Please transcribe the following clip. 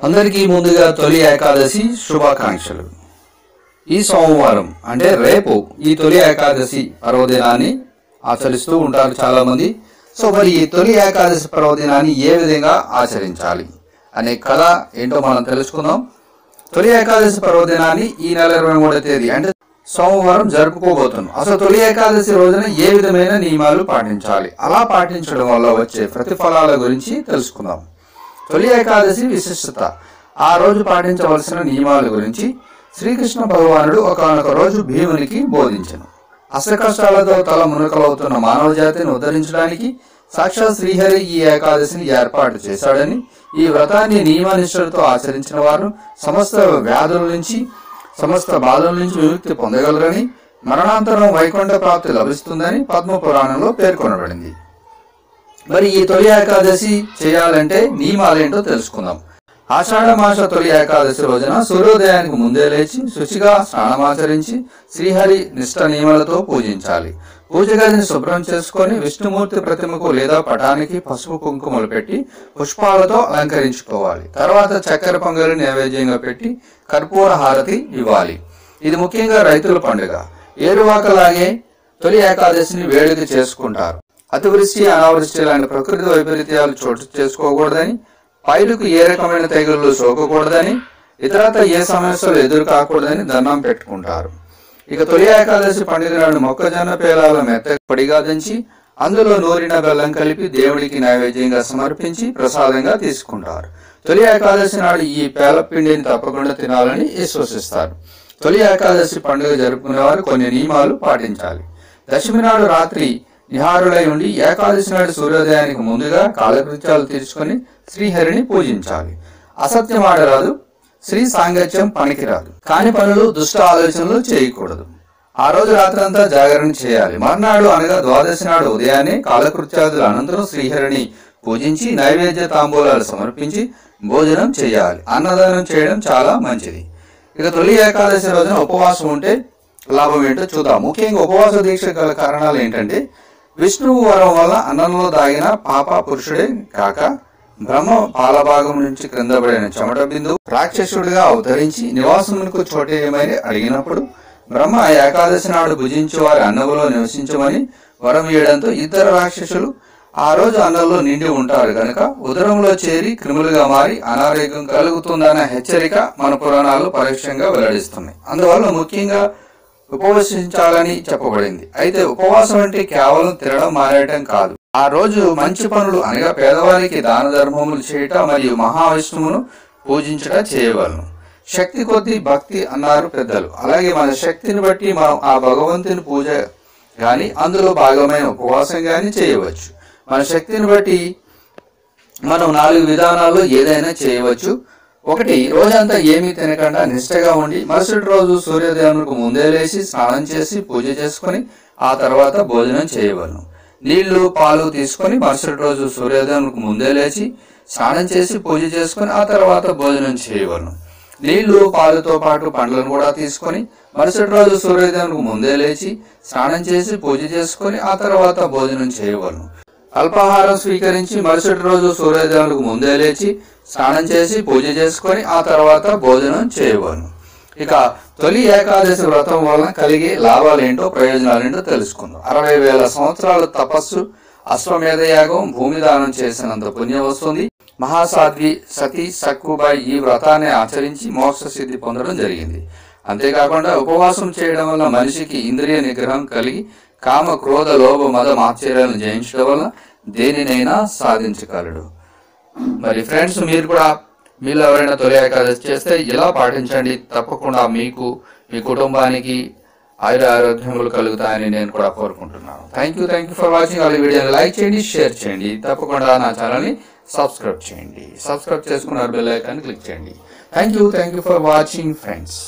అందరికీ ముందుగా తొలి ఏకాదశి శుభాకాంక్షలు. ఈ సోమవారం అంటే రేపు ఈ తొలి ఏకాదశి పర్వదినాన్ని ఆచరిస్తూ ఉంటారు చాలా మంది సో మరి ఈ తొలి ఏకాదశి పర్వదినాన్ని ఏ విధంగా ఆచరించాలి? అనే కథ ఏంటో మనం తెలుసుకుందాం. తొలి ఏకాదశి పర్వదినాన్ని ఈ నెల ఇరవై మూడో తేదీ అంటే సోమవారం జరుపుకోబోతున్నాం. అసలు తొలి ఏకాదశి రోజున ఏ విధమైన నియమాలు పాటించాలి? అలా పాటించడం వల్ల వచ్చే ప్రతిఫలాల గురించి తెలుసుకుందాం. తొలి ఏకాదశి విశిష్టత. ఆ రోజు పాటించవలసిన నియమాల గురించి శ్రీకృష్ణ భగవానుడు ఒకనొక రోజు భీమునికి బోధించను. అష్టకష్టాలతో తల మునకలవుతున్న మానవ జాతిని ఉద్ధరించడానికి సాక్షాత్ శ్రీహరి ఈ ఏకాదశిని ఏర్పాటు చేశాడని ఈ వ్రతాన్ని నియమనిష్టలతో ఆచరించిన వారు సమస్త వ్యాధుల నుంచి సమస్త బాధల నుంచి విముక్తి పొందగలరని మరణాంతరం వైకుంఠ ప్రాప్తి లభిస్తుందని పద్మ పురాణంలో పేర్కొనబడింది. మరి ఈ తొలి ఏకాదశి చేయాలంటే నియమాలేంటో తెలుసుకుందాం. ఆషాఢ మాస తొలి ఏకాదశి రోజున సూర్యోదయానికి ముందే లేచి శుచిగా స్నానమాచరించి శ్రీహరి నిష్ట నియమాలతో పూజించాలి. పూజ గదిని శుభ్రం చేసుకొని విష్ణుమూర్తి ప్రతిమకు లేదా పటానికి పసుపు కుంకుమలు పెట్టి పుష్పాలతో అలంకరించుకోవాలి. తర్వాత చక్కెర పొంగలి నైవేద్యంగా పెట్టి కర్పూర హారతి ఇవ్వాలి. ఇది ముఖ్యంగా రైతుల పండుగ. ఏరువాకలాగే తొలి ఏకాదశిని వేడుక చేసుకుంటారు. అతివృష్టి అనావృష్టి లాంటి ప్రకృతి వైపరీత్యాలు చోటు చేసుకోకూడదని పైరుకు ఏ రకమైన తెగుళ్ళు సోకకూడదని ఇతరత ఏ సమస్యలు ఎదురు కాకూడదని దండం పెట్టుకుంటారు. ఇక తొలి ఏకాదశి పండుగ నాడు మొక్కజొన్న పేలాల మెత్త పొడిగా దంచి అందులో నూరిన బెల్లం కలిపి దేవుడికి నైవేద్యంగా సమర్పించి ప్రసాదంగా తీసుకుంటారు. తొలి ఏకాదశి నాడు ఈ పేల పిండిని తప్పకుండా తినాలని విశ్వసిస్తారు. తొలి ఏకాదశి పండుగ జరుపుకునే వారు కొన్ని నియమాలు పాటించాలి. దశమి నాడు రాత్రి నిహారులై ఉండి ఏకాదశి నాడు సూర్యోదయానికి ముందుగా కాలకృత్యాలు తీర్చుకొని శ్రీహరిని పూజించాలి. అసత్యం ఆడరాదు శ్రీ సాంగత్యం పనికిరాదు. కాని పనులు దుష్ట ఆలోచనలు చేయకూడదు. ఆ రోజు రాత్రంతా జాగరణ చేయాలి. మర్నాడు అనగా ద్వాదశి నాడు ఉదయాన్నే కాలకృత్యాదుల అనంతరం శ్రీహరిని పూజించి నైవేద్య తాంబూలాలు సమర్పించి భోజనం చేయాలి. అన్నదానం చేయడం చాలా మంచిది. ఇక తొలి ఏకాదశి రోజున ఉపవాసం ఉంటే లాభం ఏంటో చూద్దాం. ముఖ్యంగా ఉపవాస దీక్ష గల కారణాలు ఏంటంటే విష్ణువు వరం వల్ల అన్నంలో దాగిన పాప పురుషుడే కాక బ్రహ్మ పాలభాగం నుంచి క్రింద పడిన చెమట బిందు రాక్షసుడిగా అవతరించి నివాసమునకు చోటేయమని అడిగినప్పుడు బ్రహ్మ ఏకాదశి నాడు భుజించి వారి అన్నములో నివసించమని వరం ఇవ్వడంతో ఇతర రాక్షసులు ఆ రోజు అన్నంలో నిండి ఉంటారు కనుక ఉదరంలో చేరి క్రిములుగా మారి అనారోగ్యం కలుగుతుందన్న హెచ్చరిక మన పురాణాలు పరోక్షంగా వెల్లడిస్తున్నాయి. అందువల్ల ముఖ్యంగా ఉపవసించాలని చెప్పబడింది. అయితే ఉపవాసం అంటే కేవలం తినడం మానేయటం కాదు. ఆ రోజు మంచి పనులు అనగా పేదవారికి దాన ధర్మములు చేయట మరియు మహావిష్ణువును పూజించట చేయవలను. శక్తి కొద్దీ భక్తి అన్నారు పెద్దలు. అలాగే మన శక్తిని బట్టి మనం ఆ భగవంతుని పూజ కానీ అందులో భాగమైన ఉపవాసం కానీ చేయవచ్చు. మన శక్తిని బట్టి మనం నాలుగు విధానాల్లో ఏదైనా చేయవచ్చు. ఒకటి రోజంతా ఏమీ తినకుండా నిష్టగా ఉండి మరుసటి రోజు సూర్యోదయానికి ముందే లేచి స్నానం చేసి పూజ చేసుకొని ఆ తర్వాత భోజనం చేయవలను. నీళ్ళు పాలు తీసుకొని మరుసటి రోజు సూర్యోదయానికి ముందే లేచి స్నానం చేసి పూజ చేసుకొని ఆ తర్వాత భోజనం చేయవలను. నీళ్ళు పాలుతో పాటు పండ్లను కూడా తీసుకొని మరుసటి రోజు సూర్యోదయానికి ముందే లేచి స్నానం చేసి పూజ చేసుకొని ఆ తర్వాత భోజనం చేయవలను. అల్పాహారం స్వీకరించి మరుసటి రోజు సూర్యోదయానికి ముందే లేచి స్నానం చేసి పూజ చేసుకొని ఆ తర్వాత భోజనం చేయవలను. ఇక తొలి ఏకాదశి వ్రతం వలన కలిగే లాభాలేంటో ప్రయోజనాలేంటో తెలుసుకుందాం. అరవై వేల సంవత్సరాల తపస్సు అశ్వమేధ యాగం భూమి దానం చేసినంత పుణ్యం వస్తుంది. మహాసాధ్వి సతీ సక్కుబాయి ఈ వ్రతాన్ని ఆచరించి మోక్ష సిద్ధి పొందడం జరిగింది. అంతేకాకుండా ఉపవాసం చేయడం వల్ల మనిషికి ఇంద్రియ నిగ్రహం కలిగి కామ క్రోధ లోభ మద ఆశ్చర్యాలను జయించడం వల్ల దేనినైనా సాధించగలడు. మరి ఫ్రెండ్స్ మీరు కూడా మీలో ఎవరైనా తొలి ఏకాదశి చేస్తే ఇలా పాటించండి. తప్పకుండా మీకు మీ కుటుంబానికి ఆయుర ఆరోగ్యములు కలుగుతాయని నేను కూడా కోరుకుంటున్నాను. Thank you thank you for watching వాళ్ళ వీడియోని లైక్ చేయండి షేర్ చేయండి. తప్పకుండా నా ఛానల్ని సబ్స్క్రైబ్ చేయండి. సబ్స్క్రైబ్ చేసుకున్న బెల్ ఐకాన్ క్లిక్ చేయండి. Thank you thank you for watching friends